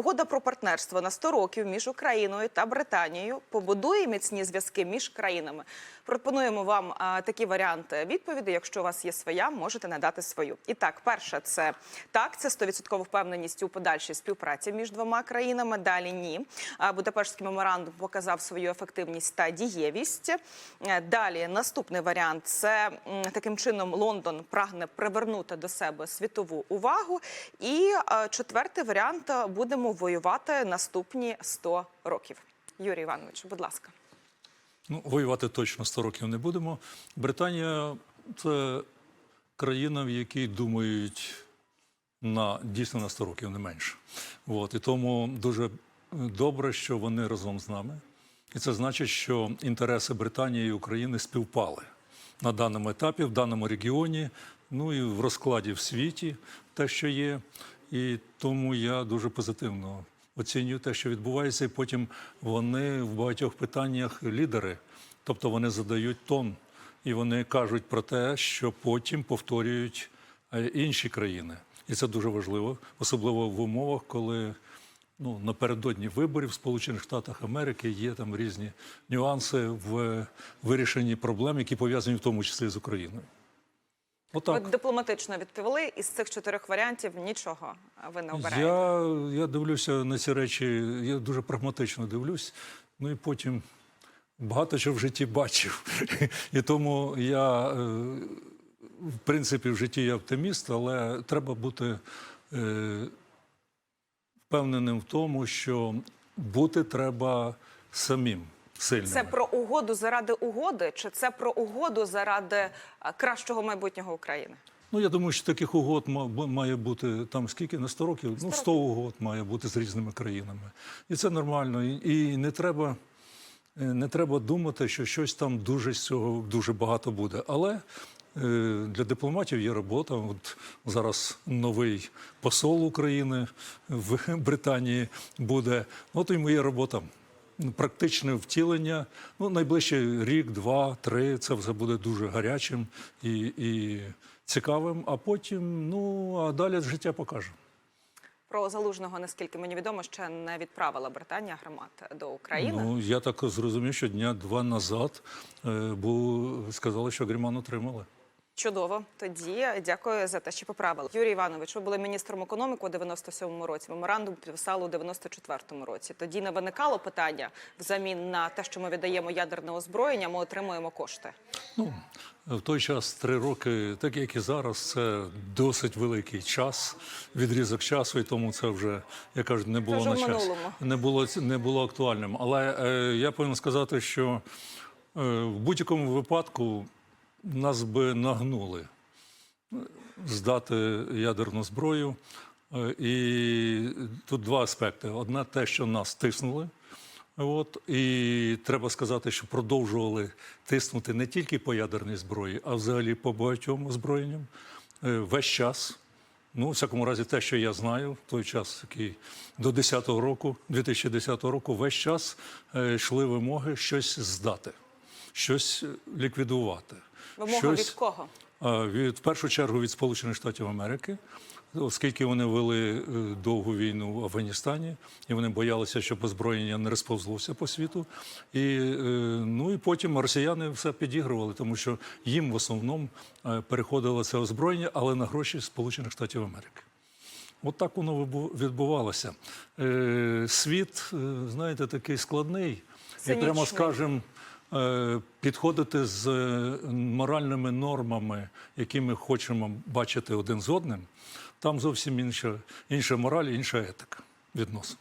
Угода про партнерство на 100 років між Україною та Британією побудує міцні зв'язки між країнами. Пропонуємо вам а, такі варіанти відповіді. Якщо у вас є своя, можете надати свою. І так, перше, це так, це 100% впевненість у подальшій співпраці між двома країнами. Далі ні. А, Будапештський меморандум показав свою ефективність та дієвість. Е, Далі наступний варіант це таким чином Лондон прагне привернути до себе світову увагу. І е, четвертий варіант е, воювати наступні 100 років. Юрій Іванович, будь ласка. Ну, воювати точно 100 років не будемо. Британія це країна, в якій думають на дійсно на 100 років, не менше. От, і тому дуже добре, що вони разом з нами. І це значить, що інтереси Британії і України співпали на даному етапі, в даному регіоні, ну і в розкладі в світі, те, що є. І тому я дуже позитивно оцінюю те, що відбувається, і потім вони в багатьох питаннях лідери, тобто вони задають тон, і вони кажуть про те, що потім повторюють е, інші країни. І це дуже важливо, особливо в умовах, коли ну, напередодні виборів в Сполучених Штатах Америки є там різні нюанси в вирішенні проблем, які пов'язані в тому числі з Україною. Отак. Ви дипломатично відповіли із цих чотирьох варіантів нічого ви не обираєте. Я, я дивлюся на ці речі, я дуже прагматично дивлюсь. Ну і потім багато чого в житті бачив. І тому я, е, в принципі, в житті я оптиміст, але треба бути е, впевненим в тому, що бути треба самим сильним. Це про угоду заради угоди, чи це про угоду заради кращого майбутнього України? Ну, я думаю, що таких угод має бути там скільки на 100 років? Ну, 100 угод має бути з різними країнами. І це нормально. І, і не треба. е, Не треба думати, що щось там дуже з цього дуже багато буде. Але е, для дипломатів є робота. От зараз новий посол України в Британії буде. От йому є робота. Практичне втілення. Ну, найближчий рік, два, три. Це все буде дуже гарячим і, і цікавим. А потім, ну а далі життя покаже. Про залужного, наскільки мені відомо, ще не відправила Британія громад до України. Ну я так зрозумів, що дня два назад е, бу, сказали, що Гріман отримали. Чудово. Тоді дякую за те, що поправили. Юрій Іванович, ви були міністром економіки у 97-му році. Меморандум підписали у 94-му році. Тоді не виникало питання взамін на те, що ми віддаємо ядерне озброєння, ми отримуємо кошти. Ну в той час три роки, так як і зараз, це досить великий час, відрізок часу, і тому це вже як кажуть, не було на час, не було не було актуальним. Але е, я повинен сказати, що е, в будь-якому випадку нас би нагнули здати ядерну зброю. Е, І тут два аспекти: одне те, що нас тиснули. От і треба сказати, що продовжували тиснути не тільки по ядерній зброї, а взагалі по багатьом озброєнням е, весь час. Ну, в всякому разі, те, що я знаю, в той час, який до 10-го року, 2010 року, весь час е, йшли вимоги щось здати, щось ліквідувати. Вимога щось... від кого? А, Від в першу чергу від Сполучених Штатів Америки, оскільки вони вели е, довгу війну в Афганістані, і вони боялися, щоб озброєння не розповзлося по світу. І е, ну і потім росіяни все підігрували, тому що їм в основному е, переходило це озброєння, але на гроші Сполучених Штатів Америки. От так воно відбувалося. Е, Світ, е, знаєте, такий складний, і прямо Цинічний. скажемо, е, підходити з е, моральними нормами, які ми хочемо бачити один з одним, там зовсім інша, інша мораль, інша етика відносин.